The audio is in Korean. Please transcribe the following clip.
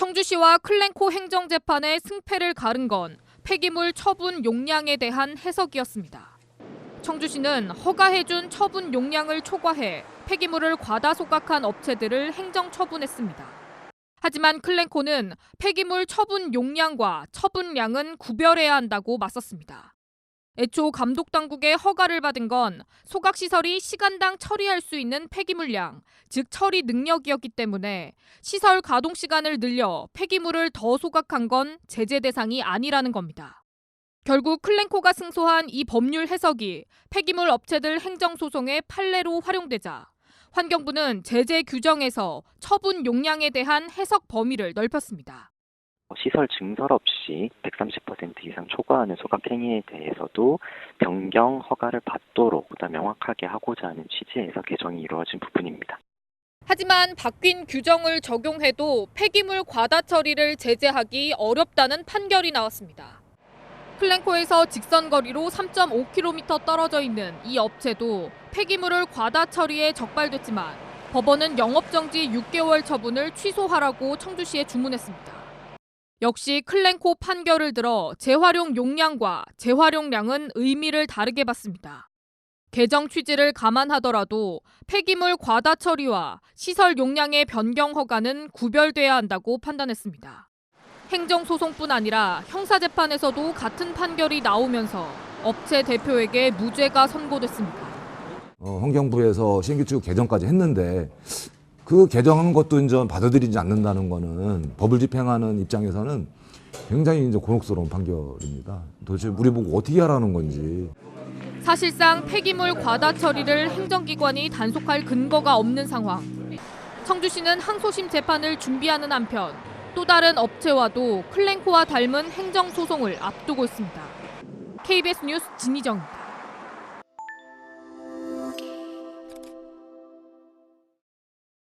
청주시와 클랭코 행정재판의 승패를 가른 건 폐기물 처분 용량에 대한 해석이었습니다. 청주시는 허가해준 처분 용량을 초과해 폐기물을 과다 소각한 업체들을 행정 처분했습니다. 하지만 클랭코는 폐기물 처분 용량과 처분량은 구별해야 한다고 맞섰습니다. 애초 감독 당국의 허가를 받은 건 소각 시설이 시간당 처리할 수 있는 폐기물량, 즉 처리 능력이었기 때문에 시설 가동 시간을 늘려 폐기물을 더 소각한 건 제재 대상이 아니라는 겁니다. 결국 클랭코가 승소한 이 법률 해석이 폐기물 업체들 행정 소송의 판례로 활용되자 환경부는 제재 규정에서 처분 용량에 대한 해석 범위를 넓혔습니다. 시설 증설 없이 130% 이상 하는 소각 행위에 대해서도 변경 허가를 받도록 보다 명확하게 하고자 하는 취지에서 개정이 이루어진 부분입니다. 하지만 바뀐 규정을 적용해도 폐기물 과다 처리를 제재하기 어렵다는 판결이 나왔습니다. 클랭코에서 직선 거리로 3.5km 떨어져 있는 이 업체도 폐기물을 과다 처리에 적발됐지만 법원은 영업정지 6개월 처분을 취소하라고 청주시에 주문했습니다. 역시 클랭코 판결을 들어 재활용 용량과 재활용량은 의미를 다르게 봤습니다. 개정 취지를 감안하더라도 폐기물 과다 처리와 시설 용량의 변경 허가는 구별돼야 한다고 판단했습니다. 행정소송뿐 아니라 형사재판에서도 같은 판결이 나오면서 업체 대표에게 무죄가 선고됐습니다. 어, 환경부에서 신규칙 개정까지 했는데 그 개정한 것도 이제 받아들이지 않는다는 거는 법을 집행하는 입장에서는 굉장히 이제 곤혹스러운 판결입니다. 도대체 우리 보고 어떻게 하라는 건지. 사실상 폐기물 과다 처리를 행정기관이 단속할 근거가 없는 상황. 청주시는 항소심 재판을 준비하는 한편 또 다른 업체와도 클랭코와 닮은 행정소송을 앞두고 있습니다. KBS 뉴스 진희정입니다.